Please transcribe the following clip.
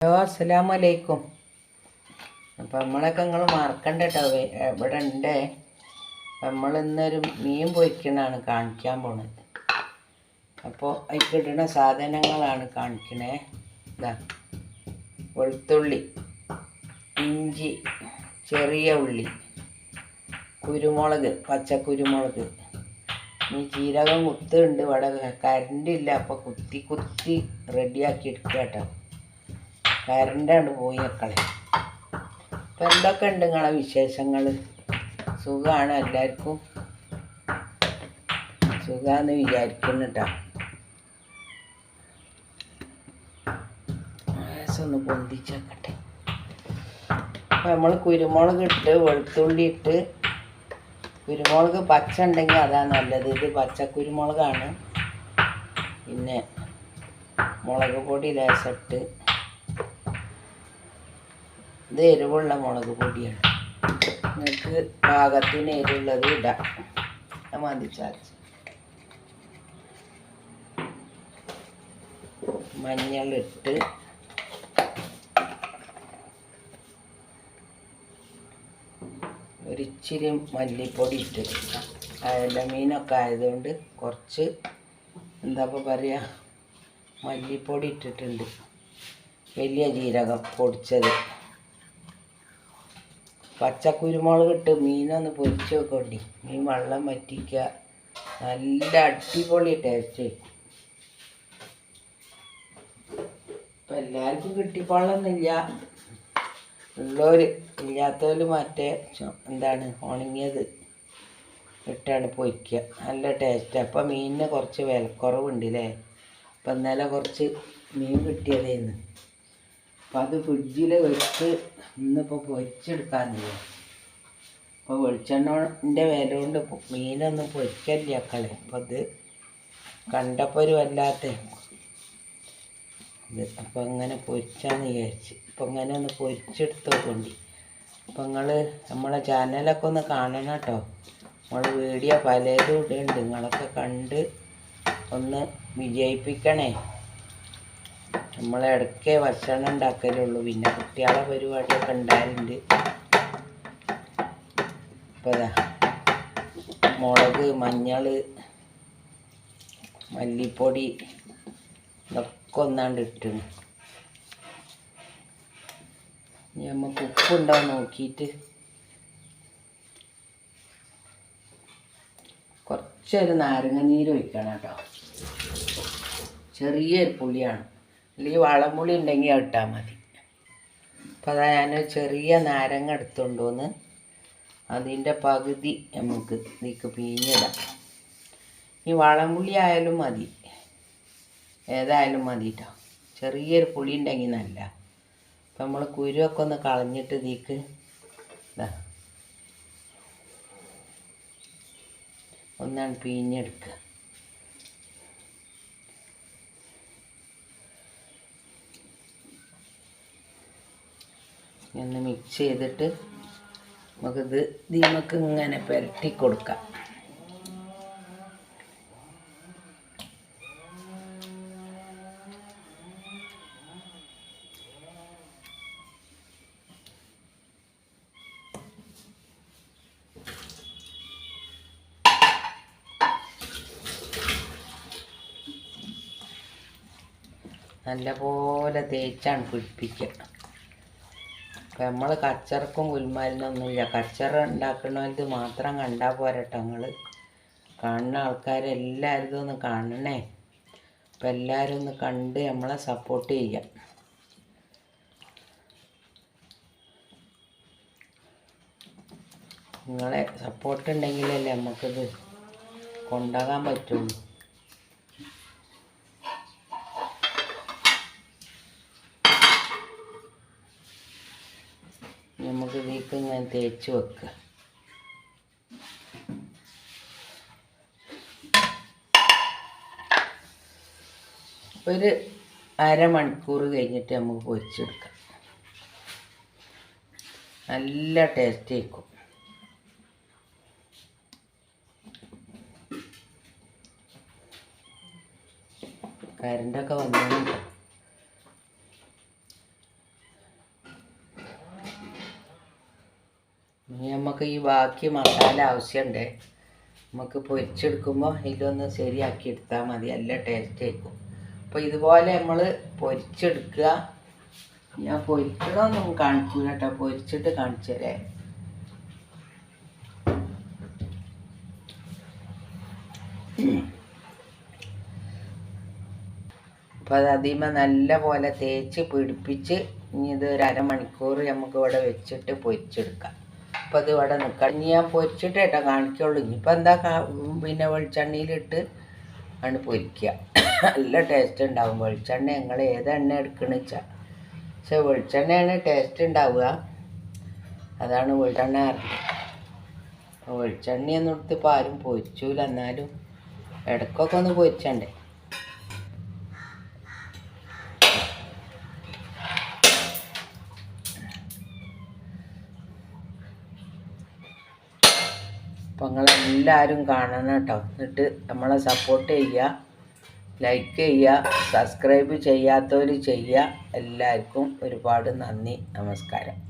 Hello അസ്സലാമു അലൈക്കും അപ്പം നമ്മളൊക്കെ നിങ്ങൾ മറക്കണ്ട കേട്ടോ ഇവിടെ ഉണ്ട് നമ്മൾ ഇന്നൊരു മീൻ പൊയ്ക്കണാണ് കാണിക്കാൻ പോണത്. അപ്പോൾ അതിക്കിടുന്ന സാധനങ്ങളാണ് കാണിക്കണേ. ഇതാ വെളുത്തുള്ളി ഇഞ്ചി ചെറിയ ഉള്ളി കുരുമുളക് പച്ച കുരുമുളക് ഈ ജീരകം കുത്തുണ്ട് ഇവിടെ കരണ്ടില്ല അപ്പോൾ കുത്തി കുത്തി റെഡിയാക്കി എടുക്കുക കേട്ടോ കറണ്ടാണ് പോയി മക്കളെ. ഇപ്പം എന്തൊക്കെ ഉണ്ട് നിങ്ങളെ വിശേഷങ്ങൾ സുഖമാണ് എല്ലാവർക്കും സുഖമാണെന്ന് വിചാരിക്കുന്നു കേട്ടോ ഒന്ന് പൊന്തിച്ചേക്കട്ടെ. അപ്പം നമ്മൾ കുരുമുളക് ഇട്ട് വെളുത്തുള്ളി ഇട്ട് കുരുമുളക് പച്ച ഉണ്ടെങ്കിൽ അതാണ് നല്ലത്. ഇത് പച്ച കുരുമുളകാണ്. പിന്നെ മുളക് പൊടി ലേശിട്ട് ഇത് എരിവുള്ള മുളക് പൊടിയാണ്. നിങ്ങൾക്ക് പാകത്തിന് എരിവുള്ളത് ഇടാം. മതി ചാച്ച മഞ്ഞളിട്ട് ഒരിച്ചിരി മല്ലിപ്പൊടി ഇട്ട് അയല മീനൊക്കെ ആയതുകൊണ്ട് കുറച്ച് എന്താ പറയുക മല്ലിപ്പൊടി ഇട്ടിട്ടുണ്ട്. വലിയ ജീരകം പൊടിച്ചത്. പച്ചക്കുരുമുളക് ഇട്ട് മീനൊന്ന് പൊരിച്ച് വെക്കണ്ടി. മീൻ വെള്ളം വറ്റിക്കുക നല്ല അടിപൊളി ടേസ്റ്റ് ഇപ്പം എല്ലാവർക്കും കിട്ടിക്കൊള്ളുന്നില്ല ഉള്ളവർ ഇല്ലാത്തവർ മറ്റേ എന്താണ് ഉണങ്ങിയത് ഇട്ടാണ് പൊരിക്കുക നല്ല ടേസ്റ്റ് അപ്പം മീനിന് കുറച്ച് വിലക്കുറവുണ്ട് അല്ലേ അപ്പം ഇന്നലെ കുറച്ച് മീൻ കിട്ടിയതേന്ന്. അപ്പം അത് ഫ്രിഡ്ജിൽ വെച്ച് ഇന്നിപ്പോൾ പൊരിച്ചെടുക്കാന്നില്ല അപ്പോൾ വെളിച്ചെണ്ണന്റെ വില കൊണ്ട് മീനൊന്നും പൊരിക്കല്ല അക്കളെ അപ്പം അത് കണ്ടപ്പോൾ ഒരു വല്ലാത്ത ഇത്. അപ്പം അങ്ങനെ പൊരിച്ചാന്ന് വിചാരിച്ച്. അപ്പം അങ്ങനെ ഒന്ന് പൊരിച്ചെടുത്തോണ്ടി അപ്പം നിങ്ങൾ നമ്മളെ ചാനലൊക്കെ ഒന്ന് കാണണം കേട്ടോ. നമ്മൾ വീഡിയോ പലതും ഇടുന്നുണ്ട് നിങ്ങളൊക്കെ കണ്ട് ഒന്ന് വിജയിപ്പിക്കണേ. നമ്മൾ ഇടയ്ക്കേ ഭക്ഷണം ഉണ്ടാക്കലുള്ളൂ. പിന്നെ കുട്ടികളെ പരിപാടിയൊക്കെ ഉണ്ടായാലുണ്ട് ഇപ്പോൾ അതാ മുളക് മഞ്ഞൾ മല്ലിപ്പൊടി ഇതൊക്കെ ഒന്നാണ്ട് ഇട്ടിണ്. ഇനി നമുക്ക് ഉപ്പുണ്ടോ നോക്കിയിട്ട് കുറച്ചൊരു നാരങ്ങ നീര് ഒഴിക്കണം കേട്ടോ. ചെറിയൊരു പുളിയാണ്. അല്ലെങ്കിൽ വളമുളി ഉണ്ടെങ്കിൽ ഇട്ടാൽ മതി. അപ്പോൾ അതാ ഞാൻ ചെറിയ നാരങ്ങ എടുത്തുകൊണ്ടുവന്ന് അതിന്റെ പകുതി നമുക്ക് ഇതിക്ക് പിഴിഞ്ഞിടാം. ഈ വളമുളി ആയാലും മതി. ഏതായാലും മതി കേട്ടോ ചെറിയൊരു പുളി ഉണ്ടെങ്കിൽ നല്ല. അപ്പം നമ്മൾ കുരുവൊക്കെ ഒന്ന് കളഞ്ഞിട്ട് ഇതിക്ക് ഇതാ. ഒന്നാണ് പിഴിഞ്ഞെടുക്കുക ഒന്ന് മിക്സ് ചെയ്തിട്ട് നമുക്കിത് നമുക്ക് ഇങ്ങനെ പുരട്ടി കൊടുക്കാം. നല്ലപോലെ തേച്ചാണ് പിടിപ്പിക്കുക നമ്മൾ കച്ചറക്കും കുൽമാലിനൊന്നുമില്ല കച്ചറ ഉണ്ടാക്കണത് മാത്രം കണ്ടാൽ പോരട്ടെ നിങ്ങൾ കാണുന്ന ആൾക്കാരെല്ലാവരും ഒന്ന് കാണണേ. അപ്പം എല്ലാവരും ഒന്ന് കണ്ട് നമ്മളെ സപ്പോർട്ട് ചെയ്യാം. നിങ്ങളെ സപ്പോർട്ട് ഉണ്ടെങ്കിലല്ലേ നമുക്കിത് കൊണ്ടാകാൻ പറ്റുള്ളൂ. നമുക്ക് ഇതിലേക്ക് ഞാൻ തേച്ച് വെക്കുക ഒരു അരമണിക്കൂർ കഴിഞ്ഞിട്ട് നമുക്ക് പൊരിച്ചെടുക്കാം. നല്ല ടേസ്റ്റ് ആയിരിക്കും. കരണ്ടൊക്കെ വന്നു ഇനി ഈ ബാക്കി മസാല ആവശ്യമുണ്ട് നമുക്ക് പൊരിച്ചെടുക്കുമ്പോൾ ഇതൊന്ന് ശരിയാക്കി എടുത്താൽ മതി. നല്ല ടേസ്റ്റ് ആയിരിക്കും. അപ്പോൾ ഇതുപോലെ നമ്മൾ പൊരിച്ചെടുക്കുക. ഞാൻ പൊരിക്കണമൊന്നും കാണിക്കൂല കേട്ടോ പൊരിച്ചിട്ട് കാണിച്ചു തരാം. അപ്പോൾ അത് അതിമ നല്ല പോലെ തേച്ച് പിടിപ്പിച്ച് ഇനി ഇത് ഒരു അരമണിക്കൂർ നമുക്ക് ഇവിടെ വെച്ചിട്ട് പൊരിച്ചെടുക്കാം. അപ്പോൾ അത് ഇവിടെ നിൽക്കാം ഇനി ഞാൻ പൊരിച്ചിട്ട് കേട്ടോ കാണിക്കുള്ളൂ. ഇനിയിപ്പോൾ എന്താ പിന്നെ വെളിച്ചെണ്ണയിലിട്ട് ആണ് പൊരിക്കുക നല്ല ടേസ്റ്റ് ഉണ്ടാവും. വെളിച്ചെണ്ണ ഞങ്ങൾ ഏത് എണ്ണ എടുക്കണെന്ന് വെച്ചാൽ പക്ഷെ വെളിച്ചെണ്ണയാണ് ടേസ്റ്റ് ഉണ്ടാവുക. അതാണ് വെളിച്ചെണ്ണ വെളിച്ചെണ്ണയൊന്നും എടുത്ത് ഇപ്പോൾ ആരും പൊരിച്ചൂല. എന്നാലും ഇടയ്ക്കൊക്കെ ഒന്ന് പൊരിച്ചണ്ടേ? നിങ്ങളെല്ലാവരും കാണണം കേട്ടോ. എന്നിട്ട് നമ്മളെ സപ്പോർട്ട് ചെയ്യുക ലൈക്ക് ചെയ്യുക സബ്സ്ക്രൈബ് ചെയ്യാത്തവർ ചെയ്യുക. എല്ലാവർക്കും ഒരുപാട് നന്ദി നമസ്കാരം.